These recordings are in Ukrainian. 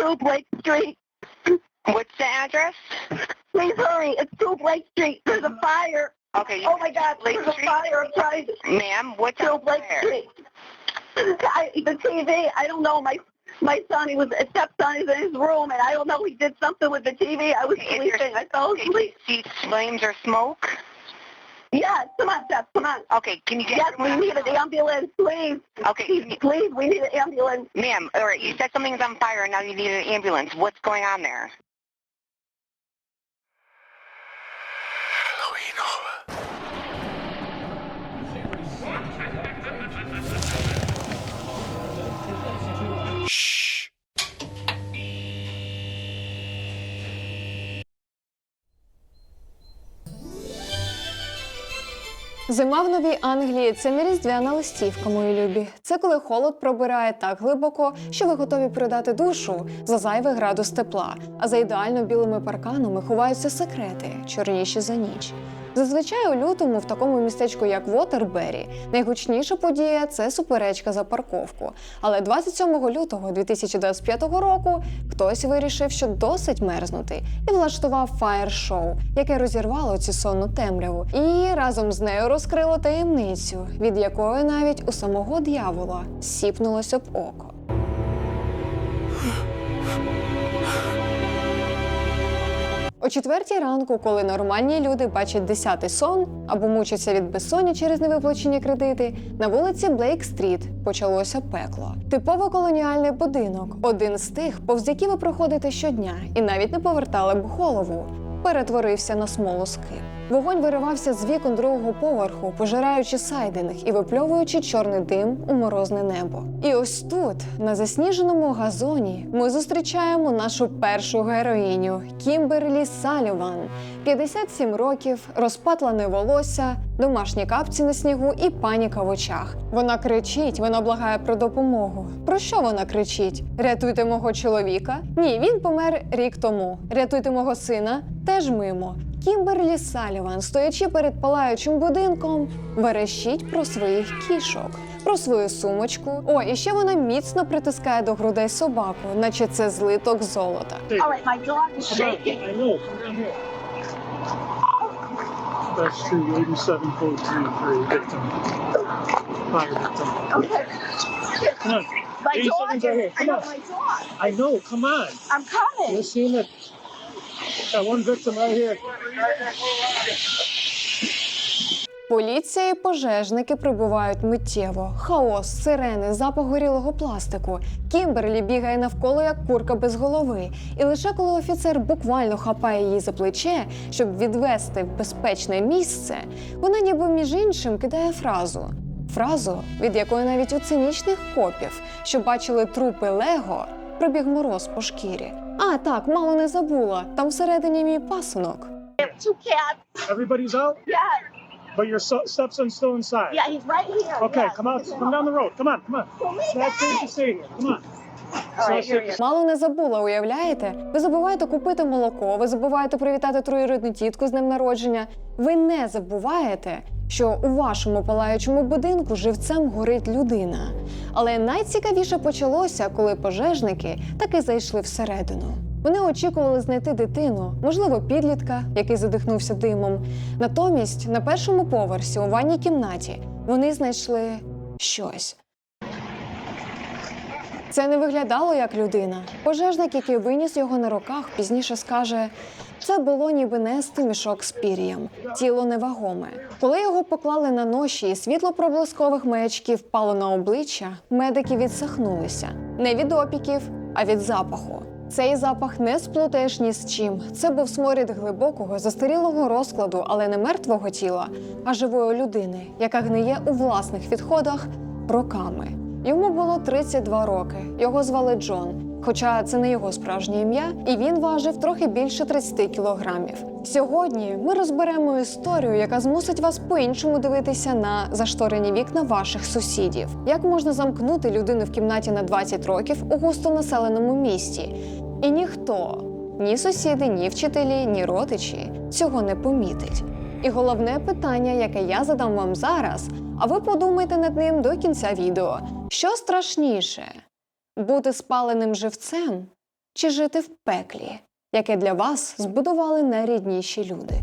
2 Blake Street. What's the address? Please hurry. It's 2 Blake Street. There's a fire. Okay. Oh my God, Blake there's a fire. I'm trying to... Ma'am, what's 2 up Blake there? Street. I, the TV, I don't know. My my son, he was a stepson. He's in his room, and I don't know. He did something with the TV. I was is there- sleeping. I fell Okay, do you asleep. see flames or smoke? Yes, come on, Steph. Come on. Okay, can you get... Yes, we need an ambulance, please. Okay, you- Please, we need an ambulance. Ma'am, all right, you said something's on fire and now you need an ambulance. What's going on there? Зима в Новій Англії це не різдвяна листівка, мої любі. Це коли холод пробирає так глибоко, що ви готові продати душу за зайвий градус тепла. А за ідеально білими парканами ховаються секрети, чорніші за ніч. Зазвичай у лютому в такому містечку, як Вотербері, найгучніша подія це суперечка за парковку. Але 27 лютого 2025 року хтось вирішив, що досить мерзнути, і влаштував фаєр-шоу, яке розірвало цю сонну темряву, і разом з нею розкрило таємницю, від якої навіть у самого д'явола сіпнулося б око. О четвертій ранку, коли нормальні люди бачать десятий сон або мучаться від безсоння через невиплачені кредити, на вулиці Блейк Стріт почалося пекло. Типово колоніальний будинок, один з тих, повз які ви проходите щодня, і навіть не повертали б голову. Перетворився на смолоскип. Вогонь виривався з вікон другого поверху, пожираючи сайдинг і випльовуючи чорний дим у морозне небо. І ось тут, на засніженому газоні, ми зустрічаємо нашу першу героїню Кімберлі Саліван. 57 років, розпатлене волосся, домашні капці на снігу і паніка в очах. Вона кричить, вона благає про допомогу. Про що вона кричить? Рятуйте мого чоловіка? Ні, він помер рік тому. Рятуйте мого сина теж мимо. Кімберлі Саліван, стоячи перед палаючим будинком, верещить про своїх кішок, про свою сумочку. О, і ще вона міцно притискає до грудей собаку, наче це злиток золота. My dog is shaking. I know. Come down here. That's true. 87 code 3 victim. Fire victim. Okay. Come on. My 87's dog right is, here. I Come know on. my dog. I know. Come on. I'm coming. You're seeing it. Got one victim right here. Поліція і пожежники прибувають миттєво. Хаос, сирени, запах горілого пластику. Кімберлі бігає навколо як курка без голови. І лише коли офіцер буквально хапає її за плече, щоб відвести в безпечне місце, вона ніби між іншим кидає фразу. Фразу, від якої навіть у цинічних копів, що бачили трупи Лего, пробіг мороз по шкірі. А так, мало не забула. Там всередині мій пасунок. Two cats. Everybody's out, Yeah, but your so- stepson's still inside. yeah, he's right here. Okay, Yes. come out. Come down the road. Come on. Come on. Guys. stay. Come on. Мало не забула, уявляєте? Ви забуваєте купити молоко, ви забуваєте привітати троюрідну тітку з днем народження. Ви не забуваєте, що у вашому палаючому будинку живцем горить людина. Але найцікавіше почалося, коли пожежники таки зайшли всередину. Вони очікували знайти дитину, можливо, підлітка, який задихнувся димом. Натомість, на першому поверсі, у ванній кімнаті, вони знайшли щось. Це не виглядало як людина. Пожежник, який виніс його на руках, пізніше скаже: це було ніби нести мішок з пір'ям, тіло невагоме. Коли його поклали на ноші і світло проблискових маячків впало на обличчя, медики відсахнулися не від опіків, а від запаху. Цей запах не сплутаєш ні з чим. Це був сморід глибокого, застарілого розкладу, але не мертвого тіла, а живої людини, яка гниє у власних відходах роками. Йому було 32 роки. Його звали Джон. Хоча це не його справжнє ім'я, і він важив трохи більше 30 кілограмів. Сьогодні ми розберемо історію, яка змусить вас по-іншому дивитися на зашторені вікна ваших сусідів. Як можна замкнути людину в кімнаті на 20 років у густонаселеному місті? І ніхто, ні сусіди, ні вчителі, ні родичі цього не помітить. І головне питання, яке я задам вам зараз, а ви подумайте над ним до кінця відео. Що страшніше? Бути спаленим живцем чи жити в пеклі, яке для вас збудували найрідніші люди.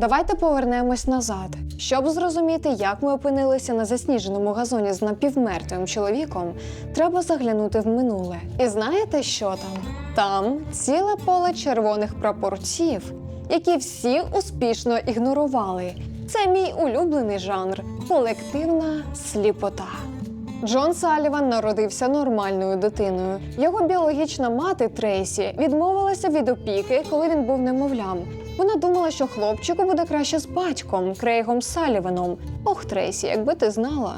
Давайте повернемось назад, щоб зрозуміти, як ми опинилися на засніженому газоні з напівмертвим чоловіком. Треба заглянути в минуле. І знаєте, що там? Там ціле поле червоних прапорців, які всі успішно ігнорували. Це мій улюблений жанр колективна сліпота. Джон Саліван народився нормальною дитиною. Його біологічна мати Трейсі відмовилася від опіки, коли він був немовлям. Вона думала, що хлопчику буде краще з батьком Крейгом Саліваном. Ох, Трейсі, якби ти знала.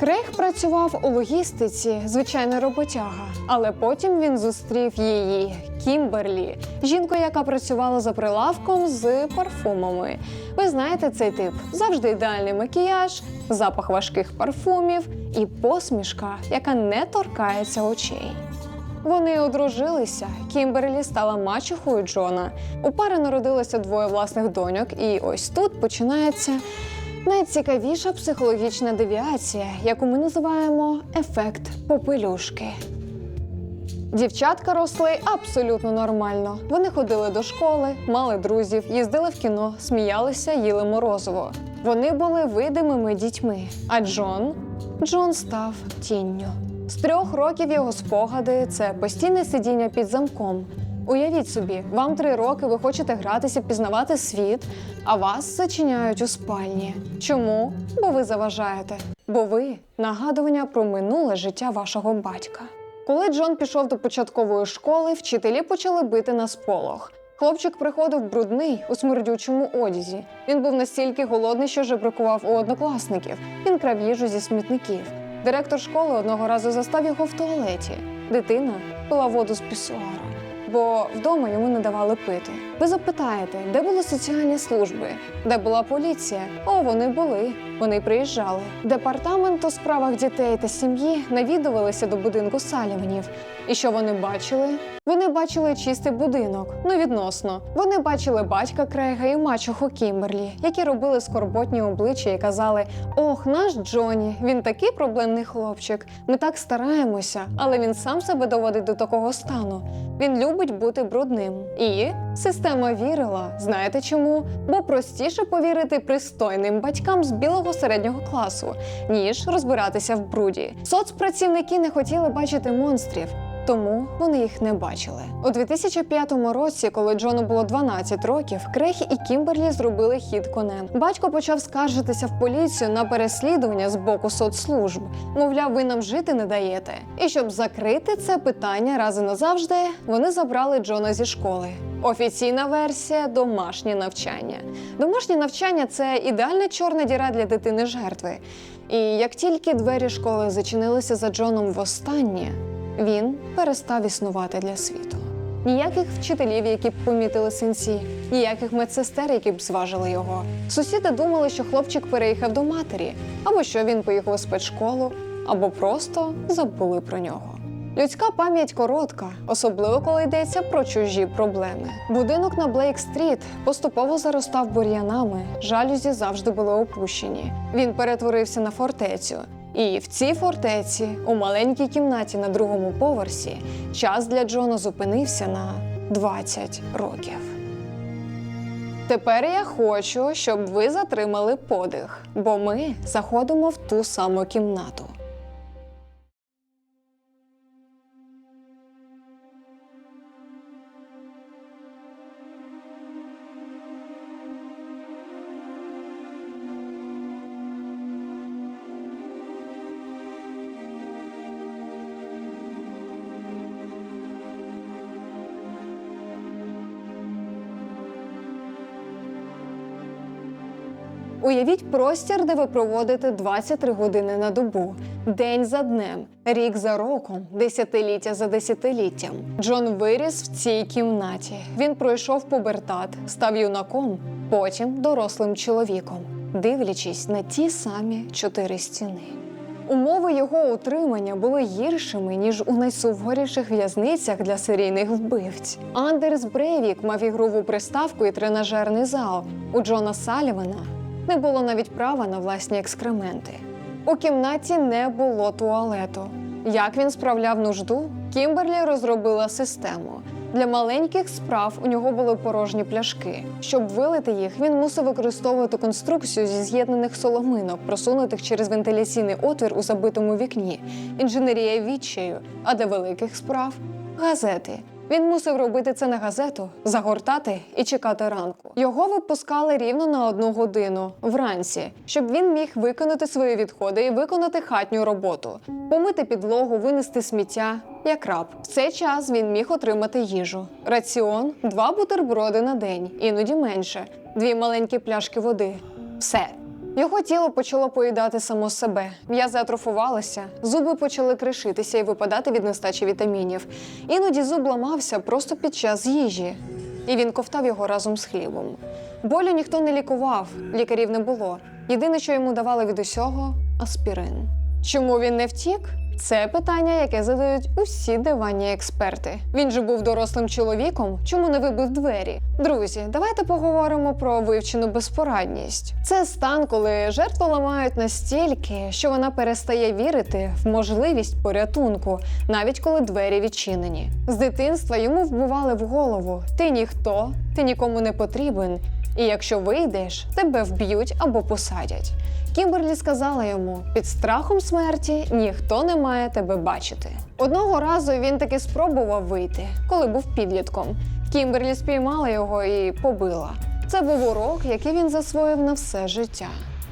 Крейг працював у логістиці, звичайна роботяга, але потім він зустрів її Кімберлі, жінку, яка працювала за прилавком з парфумами. Ви знаєте цей тип: завжди ідеальний макіяж, запах важких парфумів і посмішка, яка не торкається очей. Вони одружилися. Кімберлі стала мачехою Джона. У пари народилося двоє власних доньок, і ось тут починається найцікавіша психологічна девіація, яку ми називаємо ефект попелюшки. Дівчатка росли абсолютно нормально. Вони ходили до школи, мали друзів, їздили в кіно, сміялися, їли морозиво. Вони були видимими дітьми. А Джон Джон став тінню. З трьох років його спогади це постійне сидіння під замком. Уявіть собі, вам три роки, ви хочете гратися, пізнавати світ, а вас зачиняють у спальні. Чому? Бо ви заважаєте. Бо ви нагадування про минуле життя вашого батька. Коли Джон пішов до початкової школи, вчителі почали бити на сполох. Хлопчик приходив брудний у смердючому одязі. Він був настільки голодний, що жебракував у однокласників. Він крав їжу зі смітників. Директор школи одного разу застав його в туалеті. Дитина пила воду з пісуару, бо вдома йому не давали пити. Ви запитаєте, де були соціальні служби, де була поліція? О, вони були. Вони приїжджали. Департамент у справах дітей та сім'ї навідувалися до будинку Саліванів. І що вони бачили? Вони бачили чистий будинок, ну відносно. Вони бачили батька Крейга і мачуху Кімберлі, які робили скорботні обличчя і казали: Ох, наш Джоні, він такий проблемний хлопчик. Ми так стараємося, але він сам себе доводить до такого стану. Він любить бути брудним. І система вірила. Знаєте чому? Бо простіше повірити пристойним батькам з білого середнього класу, ніж розбиратися в бруді. Соцпрацівники не хотіли бачити монстрів. Тому вони їх не бачили. У 2005 році, коли Джону було 12 років, Крехі і Кімберлі зробили хід конем. Батько почав скаржитися в поліцію на переслідування з боку соцслужб. Мовляв, ви нам жити не даєте. І щоб закрити це питання раз і назавжди, вони забрали Джона зі школи. Офіційна версія домашнє навчання. Домашнє навчання це ідеальна чорна діра для дитини жертви. І як тільки двері школи зачинилися за Джоном востаннє, він перестав існувати для світу. Ніяких вчителів, які б помітили синці, ніяких медсестер, які б зважили його. Сусіди думали, що хлопчик переїхав до матері, або що він поїхав у спецшколу, або просто забули про нього. Людська пам'ять коротка, особливо коли йдеться про чужі проблеми. Будинок на Блейк-стріт поступово заростав бур'янами, жалюзі завжди були опущені. Він перетворився на фортецю. І в цій фортеці, у маленькій кімнаті на другому поверсі, час для Джона зупинився на 20 років. Тепер я хочу, щоб ви затримали подих, бо ми заходимо в ту саму кімнату. Уявіть простір, де ви проводите 23 години на добу, день за днем, рік за роком, десятиліття за десятиліттям. Джон виріс в цій кімнаті. Він пройшов пубертат, став юнаком, потім дорослим чоловіком, дивлячись на ті самі чотири стіни. Умови його утримання були гіршими ніж у найсуворіших в'язницях для серійних вбивць. Андерс Брейвік мав ігрову приставку і тренажерний зал. У Джона Салівана не було навіть права на власні екскременти. У кімнаті не було туалету. Як він справляв нужду? Кімберлі розробила систему. Для маленьких справ у нього були порожні пляшки. Щоб вилити їх, він мусив використовувати конструкцію зі з'єднаних соломинок, просунутих через вентиляційний отвір у забитому вікні. Інженерія відчаю. А для великих справ газети. Він мусив робити це на газету, загортати і чекати ранку. Його випускали рівно на одну годину вранці, щоб він міг виконати свої відходи і виконати хатню роботу, помити підлогу, винести сміття, як раб. В цей час він міг отримати їжу. Раціон, два бутерброди на день, іноді менше, дві маленькі пляшки води. Все. Його тіло почало поїдати само себе. М'язи атрофувалися, зуби почали кришитися і випадати від нестачі вітамінів. Іноді зуб ламався просто під час їжі, і він ковтав його разом з хлібом. Болю ніхто не лікував, лікарів не було. Єдине, що йому давали від усього аспірин. Чому він не втік? Це питання, яке задають усі диванні експерти. Він же був дорослим чоловіком. Чому не вибив двері? Друзі, давайте поговоримо про вивчену безпорадність. Це стан, коли жертву ламають настільки, що вона перестає вірити в можливість порятунку, навіть коли двері відчинені. З дитинства йому вбивали в голову: ти ніхто, ти нікому не потрібен. І якщо вийдеш, тебе вб'ють або посадять. Кімберлі сказала йому: під страхом смерті ніхто не має тебе бачити. Одного разу він таки спробував вийти, коли був підлітком. Кімберлі спіймала його і побила. Це був урок, який він засвоїв на все життя.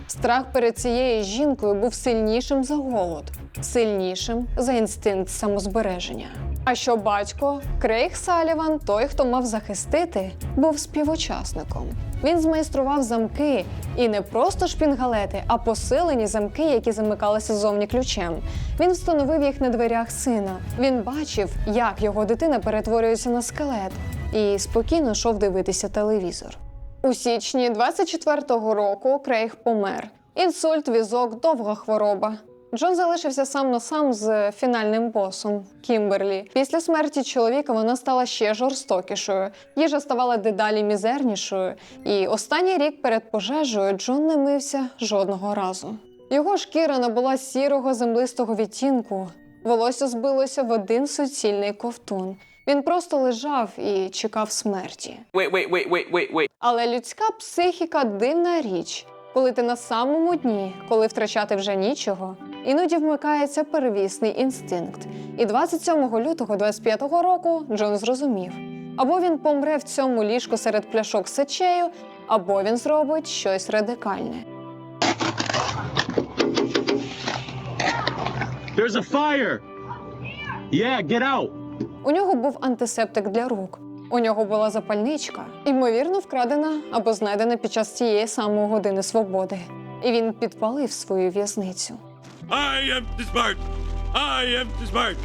Страх перед цією жінкою був сильнішим за голод, сильнішим за інстинкт самозбереження. А що батько Крейг Саліван, той, хто мав захистити, був співучасником. Він змайстрував замки і не просто шпінгалети, а посилені замки, які замикалися зовні ключем. Він встановив їх на дверях сина. Він бачив, як його дитина перетворюється на скелет, і спокійно йшов дивитися телевізор. У січні 24-го року Крейг помер. Інсульт, візок, довга хвороба. Джон залишився сам на сам з фінальним босом Кімберлі. Після смерті чоловіка вона стала ще жорстокішою. Їжа ставала дедалі мізернішою, і останній рік перед пожежею Джон не мився жодного разу. Його шкіра набула сірого землистого відтінку. Волосся збилося в один суцільний ковтун. Він просто лежав і чекав смерті. Wait, wait, wait, wait, wait, wait. Але людська психіка дивна річ. Коли ти на самому дні, коли втрачати вже нічого, іноді вмикається первісний інстинкт. І 27 лютого 25-го року Джон зрозумів: або він помре в цьому ліжку серед пляшок з сечею, або він зробить щось радикальне. There's a fire! Yeah, get out! У нього був антисептик для рук. У нього була запальничка, ймовірно, вкрадена або знайдена під час цієї самої години свободи. І він підпалив свою в'язницю. I am too smart. I am too smart.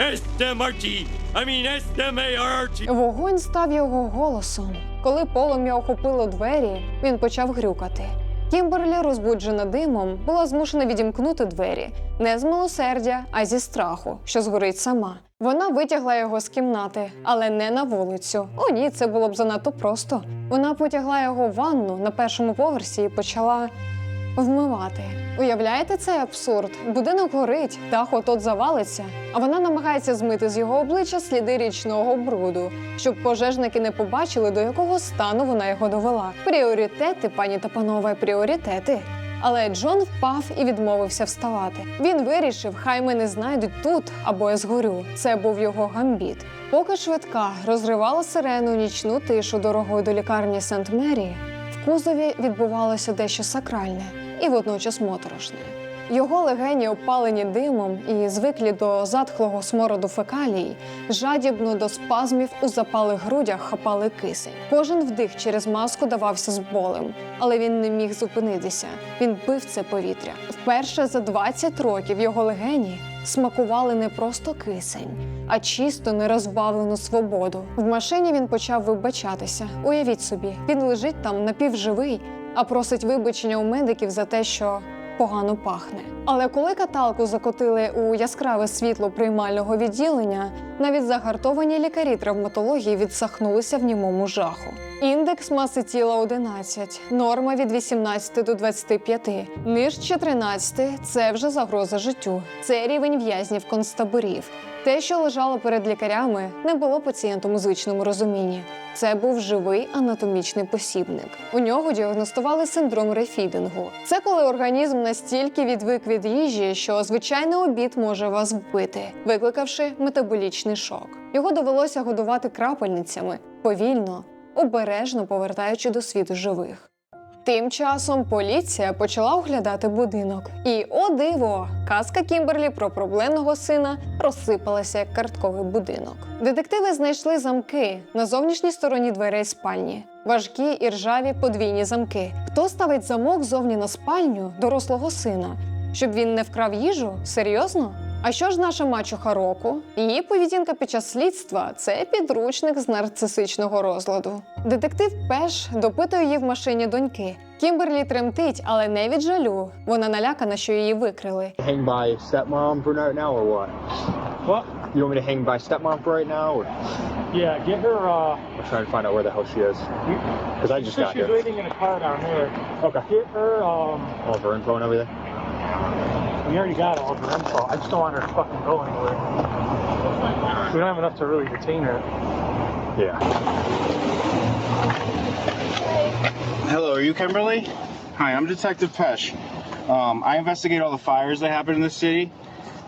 S-M-R-T. I mean S-M-A-R-T. Вогонь став його голосом. Коли полум'я охопило двері, він почав грюкати. Кімберлі, розбуджена димом, була змушена відімкнути двері не з милосердя, а зі страху, що згорить сама. Вона витягла його з кімнати, але не на вулицю. О, ні, це було б занадто просто. Вона потягла його в ванну на першому поверсі і почала вмивати. Уявляєте цей абсурд? Будинок горить, дах от завалиться, а вона намагається змити з його обличчя сліди річного бруду, щоб пожежники не побачили, до якого стану вона його довела. Пріоритети, пані та панове, пріоритети. Але Джон впав і відмовився вставати. Він вирішив, хай мене знайдуть тут або я згорю. Це був його гамбіт. Поки швидка розривала сирену нічну тишу дорогою до лікарні Сент-Мері, в кузові відбувалося дещо сакральне і водночас моторошне. Його легені опалені димом і звиклі до затхлого смороду фекалій, жадібно до спазмів у запалих грудях хапали кисень. Кожен вдих через маску давався з болем, але він не міг зупинитися. Він пив це повітря. Вперше за 20 років його легені смакували не просто кисень, а чисто нерозбавлену свободу. В машині він почав вибачатися. Уявіть собі, він лежить там напівживий, а просить вибачення у медиків за те, що погано пахне. Але коли каталку закотили у яскраве світло приймального відділення, навіть загартовані лікарі травматології відсахнулися в німому жаху. Індекс маси тіла 11, норма від 18 до 25, нижче 13 – це вже загроза життю. Це рівень в'язнів концтаборів. Те, що лежало перед лікарями, не було пацієнтом у звичному розумінні. Це був живий анатомічний посібник. У нього діагностували синдром рефідингу. Це коли організм настільки відвик від їжі, що звичайний обід може вас вбити, викликавши метаболічний шок. Його довелося годувати крапельницями повільно, обережно повертаючи до світу живих. Тим часом поліція почала оглядати будинок. І о диво! Казка Кімберлі про проблемного сина розсипалася як картковий будинок. Детективи знайшли замки на зовнішній стороні дверей спальні. Важкі і ржаві подвійні замки. Хто ставить замок зовні на спальню дорослого сина? Щоб він не вкрав їжу? Серйозно? А що ж наша мачуха року? Її поведінка під час слідства це підручник з нарцисичного розладу. Детектив Пеш допитує її в машині доньки. Кімберлі тремтить, але не від жалю. Вона налякана, що її викрили. hang by stepmom for right now or what? What? You want me to hang by stepmom for right now or Yeah, get her, uh, I'm trying to find out where the hell she is? Because I just got she's here. She's waiting in a car down there. Okay. Get her, um, All of her info and everything. We already got all of her info. I just don't want her to fucking go anywhere. We don't have enough to really detain her. Yeah. Hello, are you Kimberly? Hi, I'm Detective Pesh. Um, I investigate all the fires that happen in the city,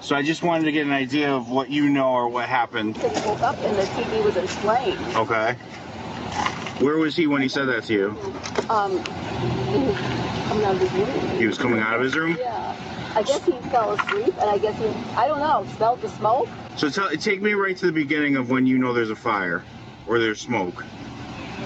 so I just wanted to get an idea of what you know or what happened. He woke up and the TV was in flames. Okay. Where was he when he said that to you? Um, he was coming out of his room. He was coming out of his room. Yeah. I guess he fell asleep, and I guess he, I don't know, smelled the smoke. So tell, take me right to the beginning of when you know there's a fire or there's smoke.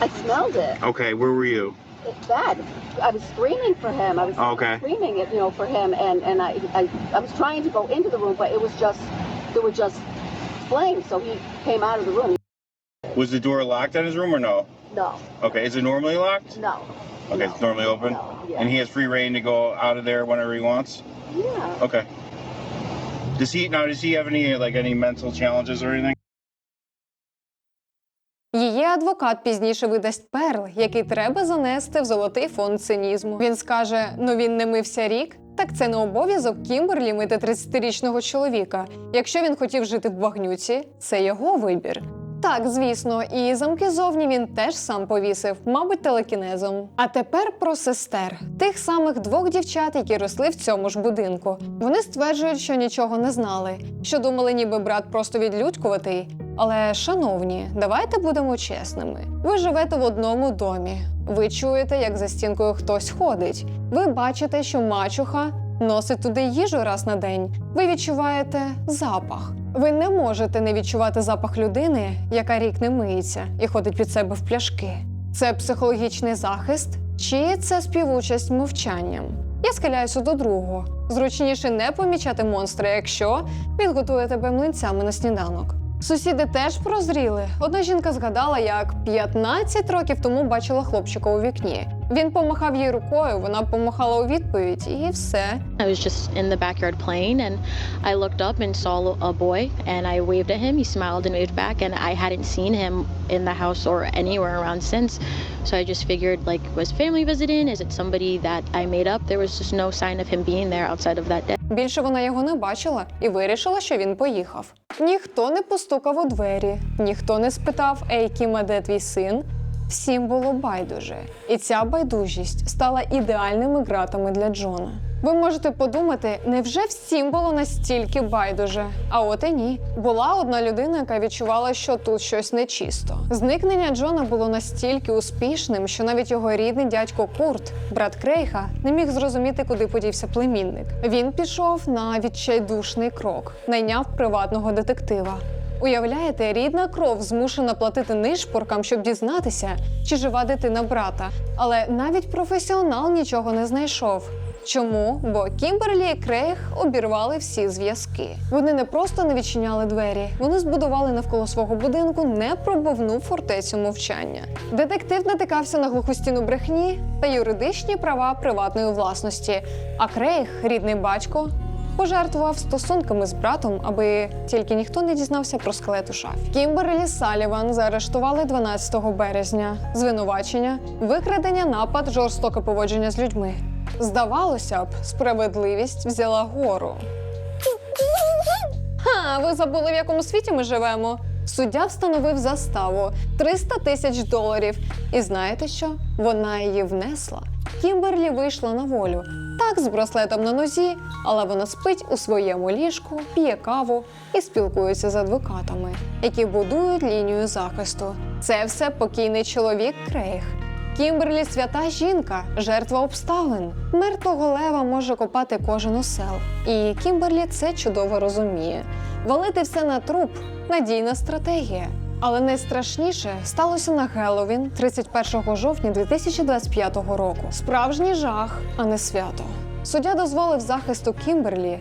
I smelled it. Okay, where were you? It's bad. I was screaming for him. I was Okay. screaming it, you know, for him, and and I, I I was trying to go into the room, but it was just there were just flames. So he came out of the room. Was the door locked in his room or no? No, Okay, is it normally locked? no. Okay, no, it's normally open. No, yeah. And he has free reign to go out of there whenever he wants. yeah. Okay. Does he now? Does he have any like any mental challenges or anything? Її адвокат пізніше видасть перл, який треба занести в золотий фонд цинізму. Він скаже: ну він не мився рік. Так це не обов'язок Кімберлі мити 30-річного чоловіка. Якщо він хотів жити в багнюці, це його вибір. Так, звісно, і замки зовні він теж сам повісив, мабуть, телекінезом. А тепер про сестер, тих самих двох дівчат, які росли в цьому ж будинку. Вони стверджують, що нічого не знали, що думали, ніби брат просто відлюдькуватий. Але, шановні, давайте будемо чесними. Ви живете в одному домі. Ви чуєте, як за стінкою хтось ходить. Ви бачите, що мачуха носить туди їжу раз на день. Ви відчуваєте запах. Ви не можете не відчувати запах людини, яка рік не миється і ходить від себе в пляшки. Це психологічний захист чи це співучасть мовчанням? Я схиляюся до другого. Зручніше не помічати монстра, якщо він готує тебе млинцями на сніданок. Сусіди теж прозріли. Одна жінка згадала, як 15 років тому бачила хлопчика у вікні. Він помахав їй рукою, вона помахала у відповідь, і все. I was just in the backyard playing and I looked up and saw a boy and I waved at him. He smiled and waved back and I hadn't seen him in the house or anywhere around since. So I just figured like was family visiting? Is it somebody that I made up? There was just no sign of him being there outside of that day. Більше вона його не бачила і вирішила, що він поїхав. Ніхто не постукав у двері, ніхто не спитав Ей, Кіма, де твій син. Всім було байдуже, і ця байдужість стала ідеальними ґратами для Джона. Ви можете подумати, невже всім було настільки байдуже? А от і ні. Була одна людина, яка відчувала, що тут щось нечисто. Зникнення Джона було настільки успішним, що навіть його рідний дядько Курт, брат Крейха, не міг зрозуміти, куди подівся племінник. Він пішов на відчайдушний крок, найняв приватного детектива. Уявляєте, рідна кров змушена платити нишпоркам, щоб дізнатися, чи жива дитина брата. Але навіть професіонал нічого не знайшов. Чому? Бо Кімберлі і Крейг обірвали всі зв'язки. Вони не просто не відчиняли двері, вони збудували навколо свого будинку непробивну фортецю мовчання. Детектив натикався на глуху стіну брехні та юридичні права приватної власності. А Крейг, рідний батько, пожертвував стосунками з братом, аби тільки ніхто не дізнався про скелет у шафі. Кімберлі Саліван заарештували 12 березня. Звинувачення, викрадення, напад, жорстоке поводження з людьми. Здавалося б, справедливість взяла гору. Ха, ви забули, в якому світі ми живемо? Суддя встановив заставу 300 тисяч доларів. І знаєте що? Вона її внесла. Кімберлі вийшла на волю. Так, з браслетом на нозі, але вона спить у своєму ліжку, п'є каву і спілкується з адвокатами, які будують лінію захисту. Це все покійний чоловік Крейг. Кімберлі свята жінка, жертва обставин. Мертвого лева може копати кожен осел. І Кімберлі це чудово розуміє. Валити все на труп надійна стратегія. Але найстрашніше сталося на Геловін 31 жовтня 2025 року. Справжній жах, а не свято. Суддя дозволив захисту Кімберлі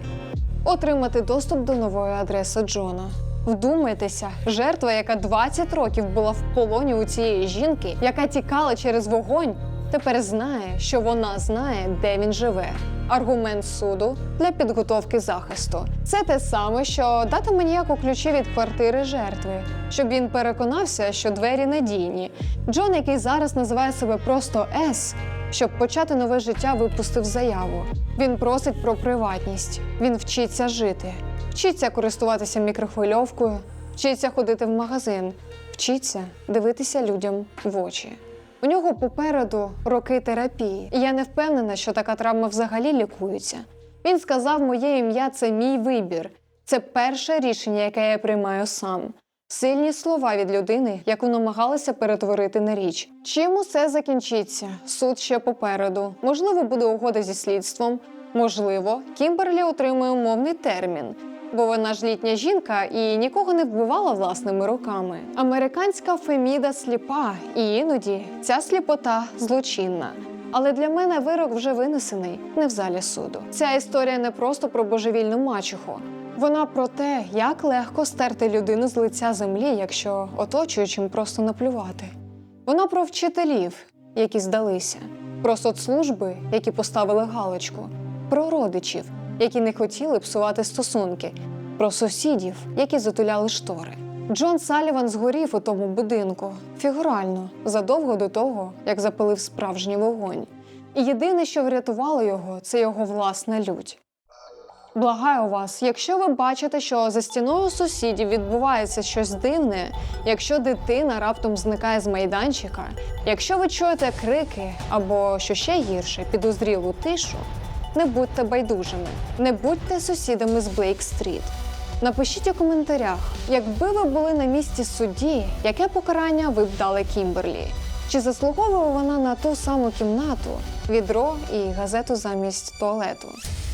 отримати доступ до нової адреси Джона. Вдумайтеся, жертва, яка 20 років була в полоні у цієї жінки, яка тікала через вогонь, тепер знає, що вона знає, де він живе. Аргумент суду для підготовки захисту. Це те саме, що дати маніяку ключі від квартири жертви, щоб він переконався, що двері надійні. Джон, який зараз називає себе просто С, щоб почати нове життя, випустив заяву. Він просить про приватність. Він вчиться жити, вчиться користуватися мікрохвильовкою, вчиться ходити в магазин, вчиться дивитися людям в очі. У нього попереду роки терапії, і я не впевнена, що така травма взагалі лікується. Він сказав, моє ім'я це мій вибір. Це перше рішення, яке я приймаю сам. Сильні слова від людини, яку намагалися перетворити на річ. Чим усе закінчиться? Суд ще попереду. Можливо, буде угода зі слідством. Можливо, Кімберлі отримує умовний термін. Бо вона ж літня жінка і нікого не вбивала власними руками. Американська Феміда сліпа, і іноді ця сліпота злочинна. Але для мене вирок вже винесений не в залі суду. Ця історія не просто про божевільну мачуху. Вона про те, як легко стерти людину з лиця землі, якщо оточуючим просто наплювати. Вона про вчителів, які здалися, про соцслужби, які поставили галочку, про родичів, які не хотіли псувати стосунки, про сусідів, які затуляли штори. Джон Саліван згорів у тому будинку фігурально задовго до того, як запалив справжній вогонь. І єдине, що врятувало його, це його власна лють. Благаю вас, якщо ви бачите, що за стіною сусідів відбувається щось дивне, якщо дитина раптом зникає з майданчика, якщо ви чуєте крики або що ще гірше, підозрілу тишу, не будьте байдужими, не будьте сусідами з Блейк-стріт. Напишіть у коментарях, якби ви були на місці судді, яке покарання ви б дали Кімберлі? Чи заслуговує вона на ту саму кімнату, відро і газету замість туалету?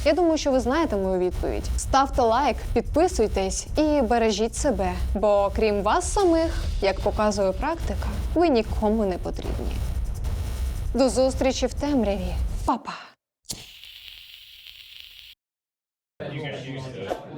Я думаю, що ви знаєте мою відповідь. Ставте лайк, підписуйтесь і бережіть себе, бо крім вас самих, як показує практика, ви нікому не потрібні. До зустрічі в темряві, Па-па! You get used to it.